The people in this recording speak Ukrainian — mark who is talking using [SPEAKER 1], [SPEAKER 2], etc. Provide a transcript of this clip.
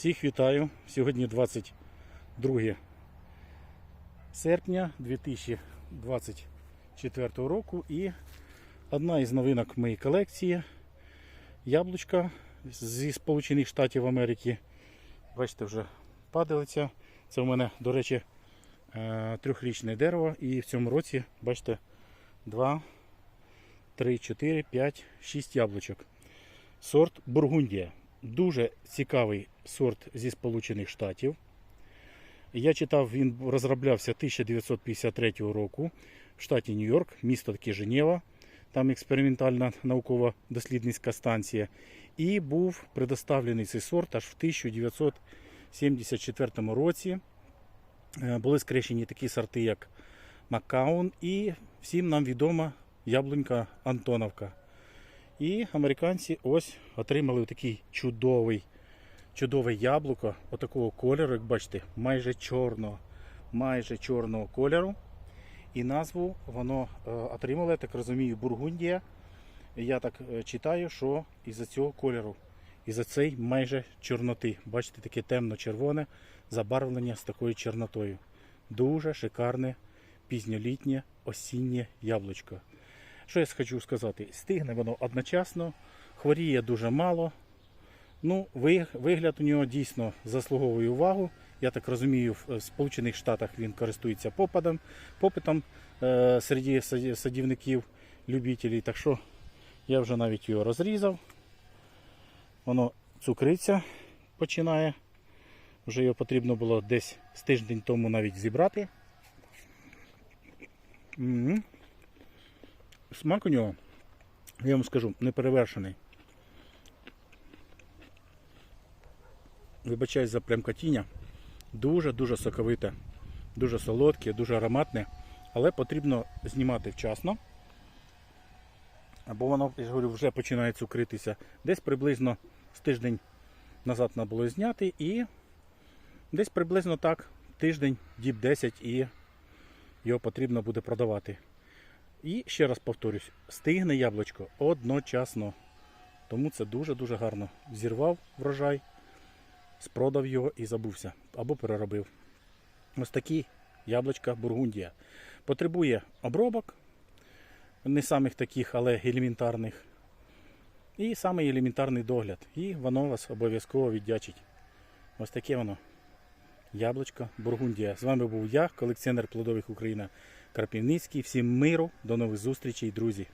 [SPEAKER 1] Всіх вітаю. Сьогодні 22 серпня 2024 року і одна із новинок моєї колекції яблучка зі Сполучених Штатів Америки. Бачите, вже падалиця. Це у мене, до речі, е, трьохрічне дерево. І в цьому році, бачите, 2, 3, 4, 5, 6 яблучок. Сорт Бургундія. Дуже цікавий сорт зі Сполучених Штатів. Я читав, він розроблявся 1953 року в штаті Нью-Йорк, місто таке Женєва, там експериментальна науково-дослідницька станція. І був предоставлений цей сорт аж в 1974 році. Е, Були скрещені такі сорти, як Маккаун, і всім нам відома яблунька Антоновка. І американці ось отримали такий чудовий, чудове яблуко, отакого кольору, як бачите, майже чорного, майже чорного кольору. І назву воно е, отримало, я так розумію, Бургундія. Я так е, читаю, що із-за цього кольору, із-за цієї майже чорноти. Бачите, таке темно-червоне забарвлення з такою чорнотою. Дуже шикарне пізньолітнє осіннє яблучко. Що я хочу сказати? Стигне воно одночасно, хворіє дуже мало. Ну, вигляд у нього дійсно заслуговує увагу. Я так розумію, в Сполучених Штатах він користується попитом, попитом е, серед садівників, любителів. Так що я вже навіть його розрізав. Воно цукриться починає. Вже його потрібно було десь з тиждень тому навіть зібрати. Смак у нього, я вам скажу, неперевершений. Вибачаюсь за премкотіння. Дуже-дуже соковите, дуже солодке, дуже ароматне, але потрібно знімати вчасно. Або воно, я говорю, вже починає цукритися. Десь приблизно з тиждень назад треба було зняти і десь приблизно так, тиждень, діб 10 і його потрібно буде продавати. І ще раз повторюсь, стигне яблучко одночасно. Тому це дуже-дуже гарно. Зірвав врожай, спродав його і забувся або переробив. Ось такі яблучка Бургундія. Потребує обробок, не самих таких, але елементарних. І самий елементарний догляд. І воно вас обов'язково віддячить. Ось таке воно. Яблучко Бургундія. З вами був я, колекціонер плодових Україна Карпівницький. Всім миру, до нових зустрічей, друзі.